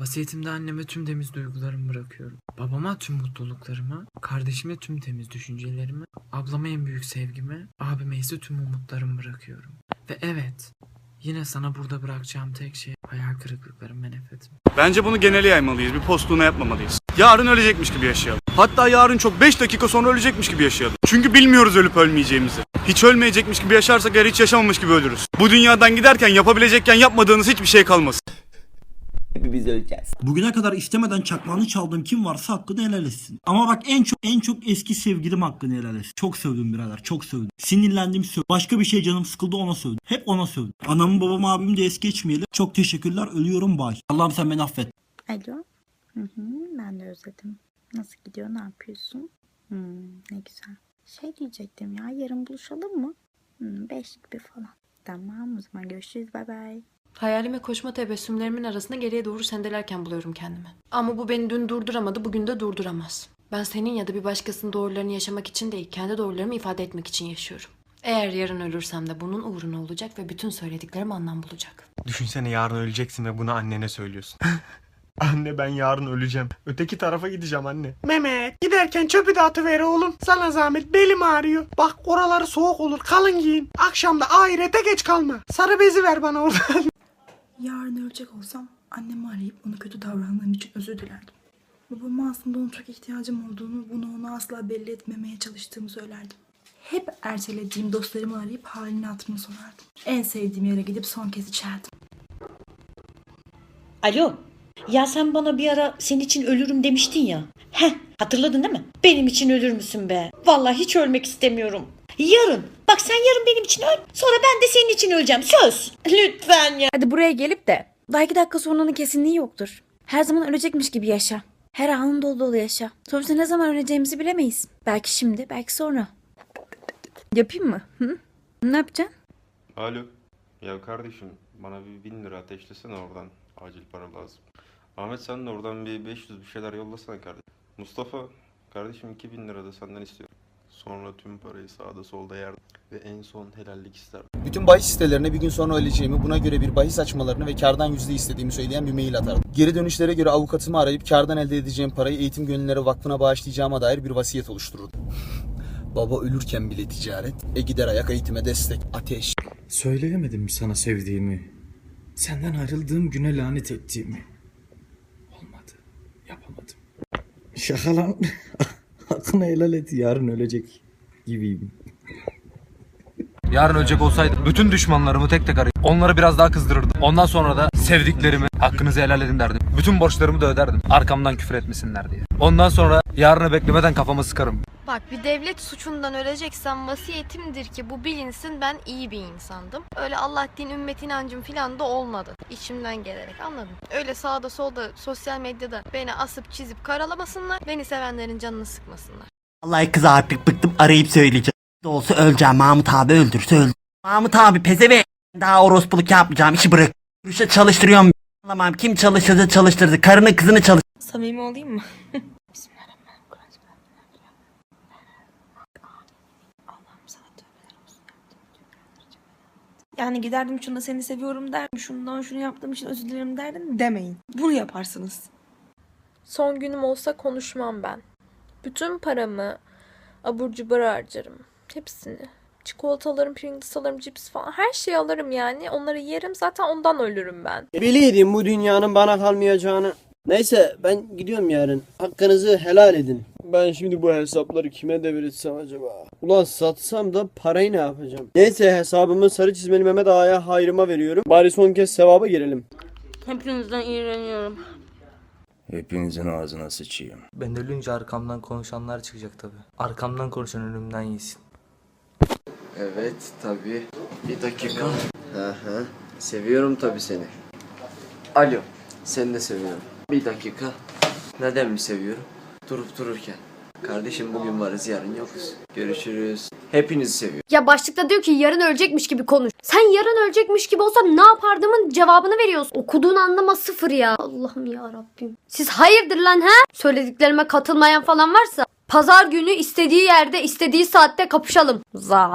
Vasiyetimde anneme tüm temiz duygularımı bırakıyorum. Babama tüm mutluluklarımı, kardeşime tüm temiz düşüncelerimi, ablama en büyük sevgimi, abime ise tüm umutlarımı bırakıyorum. Ve evet, yine sana burada bırakacağım tek şey hayal kırıklıklarım ve nefretim. Bence bunu genele yaymalıyız. Bir postluğuna yapmamalıyız. Yarın ölecekmiş gibi yaşayalım. Hatta yarın çok 5 dakika sonra ölecekmiş gibi yaşayalım. Çünkü bilmiyoruz ölüp ölmeyeceğimizi. Hiç ölmeyecekmiş gibi yaşarsak eğer hiç yaşamamış gibi ölürüz. Bu dünyadan giderken yapabilecekken yapmadığınız hiçbir şey kalmasın. Hepimiz öleceğiz. Bugüne kadar istemeden çakmağını çaldığım kim varsa hakkını helal etsin. Ama bak en çok en çok eski sevgilim hakkını helal etsin. Çok sövdüm birader çok sövdüm. Sinirlendim söv. Başka bir şey canım sıkıldı ona sövdüm. Hep ona sövdüm. Anamı babamı abimi de es geçmeyelim. Çok teşekkürler ölüyorum bay. Allah'ım sen beni affet. Alo. Hı hı, ben de özledim. Nasıl gidiyor, ne yapıyorsun? Hmm, ne güzel. Şey diyecektim ya, yarın buluşalım mı? Hmm, beş gibi falan. Tamam o zaman görüşürüz, bay bay. Hayalime koşma tebessümlerimin arasında geriye doğru sendelerken buluyorum kendimi. Ama bu beni dün durduramadı, bugün de durduramaz. Ben senin ya da bir başkasının doğrularını yaşamak için değil, kendi doğrularımı ifade etmek için yaşıyorum. Eğer yarın ölürsem de bunun uğruna olacak ve bütün söylediklerim anlam bulacak. Düşünsene yarın öleceksin ve bunu annene söylüyorsun. anne ben yarın öleceğim. Öteki tarafa gideceğim anne. Mehmet giderken çöpü de atıver oğlum. Sana zahmet belim ağrıyor. Bak oraları soğuk olur kalın giyin. Akşam da ahirete geç kalma. Sarı bezi ver bana oradan. Yarın ölecek olsam annemi arayıp ona kötü davrandığım için özür dilerdim. Babama aslında ona çok ihtiyacım olduğunu, bunu ona asla belli etmemeye çalıştığımı söylerdim. Hep ertelediğim dostlarımı arayıp halini hatırını sorardım. En sevdiğim yere gidip son kez içerdim. Alo. Ya sen bana bir ara senin için ölürüm demiştin ya. Heh hatırladın değil mi? Benim için ölür müsün be? Vallahi hiç ölmek istemiyorum. Yarın. Bak sen yarın benim için öl. Sonra ben de senin için öleceğim. Söz. Lütfen ya. Hadi buraya gelip de daha iki dakika sonranın kesinliği yoktur. Her zaman ölecekmiş gibi yaşa. Her anın dolu dolu yaşa. Sonuçta ne zaman öleceğimizi bilemeyiz. Belki şimdi, belki sonra. Yapayım mı? Hı? Ne yapacaksın? Alo. Ya kardeşim bana bir bin lira ateşlesene oradan. Acil para lazım. Ahmet sen de oradan bir 500 bir şeyler yollasana kardeşim. Mustafa kardeşim 2000 lira da senden istiyorum. Sonra tüm parayı sağda solda yer ve en son helallik ister. Bütün bahis sitelerine bir gün sonra öleceğimi, buna göre bir bahis açmalarını ve kardan yüzde istediğimi söyleyen bir mail atardım. Geri dönüşlere göre avukatımı arayıp kardan elde edeceğim parayı Eğitim Gönülleri Vakfı'na bağışlayacağıma dair bir vasiyet oluştururdum. Baba ölürken bile ticaret, e gider ayak eğitime destek, ateş. Söyleyemedim mi sana sevdiğimi? Senden ayrıldığım güne lanet ettiğimi. Olmadı. Yapamadım. Şaka lan. Hakkını helal et. Yarın ölecek gibiyim. Yarın ölecek olsaydım bütün düşmanlarımı tek tek arayıp onları biraz daha kızdırırdım. Ondan sonra da sevdiklerimi hakkınızı helal edin derdim. Bütün borçlarımı da öderdim. Arkamdan küfür etmesinler diye. Ondan sonra yarını beklemeden kafama sıkarım. Bak bir devlet suçundan öleceksem vasiyetimdir ki bu bilinsin ben iyi bir insandım. Öyle Allah din ümmet inancım filan da olmadı. İçimden gelerek anladın. Öyle sağda solda sosyal medyada beni asıp çizip karalamasınlar. Beni sevenlerin canını sıkmasınlar. Vallahi kız artık bıktım arayıp söyleyeceğim. Ne olsa öleceğim Mahmut abi öldürse öldür. Mahmut abi pezeve. Daha orospuluk yapmayacağım işi bırak. Rüşe çalıştırıyorum. Anlamam kim çalıştırdı çalıştırdı. Karını kızını çalış. Samimi olayım mı? Yani giderdim şunda seni seviyorum derdim. Şundan şunu yaptığım için özür dilerim derdim demeyin. Bunu yaparsınız. Son günüm olsa konuşmam ben. Bütün paramı abur cubur harcarım. Hepsini. Çikolatalarım, Pringles alırım, cips falan. Her şeyi alırım yani. Onları yerim. Zaten ondan ölürüm ben. Biliyordum bu dünyanın bana kalmayacağını. Neyse ben gidiyorum yarın. Hakkınızı helal edin. Ben şimdi bu hesapları kime devretsem acaba? Ulan satsam da parayı ne yapacağım? Neyse hesabımı sarı çizmeli Mehmet Ağa'ya hayrıma veriyorum. Bari son kez sevaba girelim. Hepinizden iğreniyorum. Hepinizin ağzına sıçayım. Ben ölünce arkamdan konuşanlar çıkacak tabi. Arkamdan konuşan önümden yesin. Evet tabi. Bir dakika. Hı hı. Seviyorum tabi seni. Alo. Seni de seviyorum. Bir dakika. Neden mi seviyorum? Durup dururken. Kardeşim bugün varız yarın yokuz. Görüşürüz. Hepinizi seviyorum. Ya başlıkta diyor ki yarın ölecekmiş gibi konuş. Sen yarın ölecekmiş gibi olsam ne yapardımın cevabını veriyorsun. Okuduğun anlama sıfır ya. Allah'ım ya Rabbim. Siz hayırdır lan ha? Söylediklerime katılmayan falan varsa pazar günü istediği yerde istediği saatte kapışalım. Za.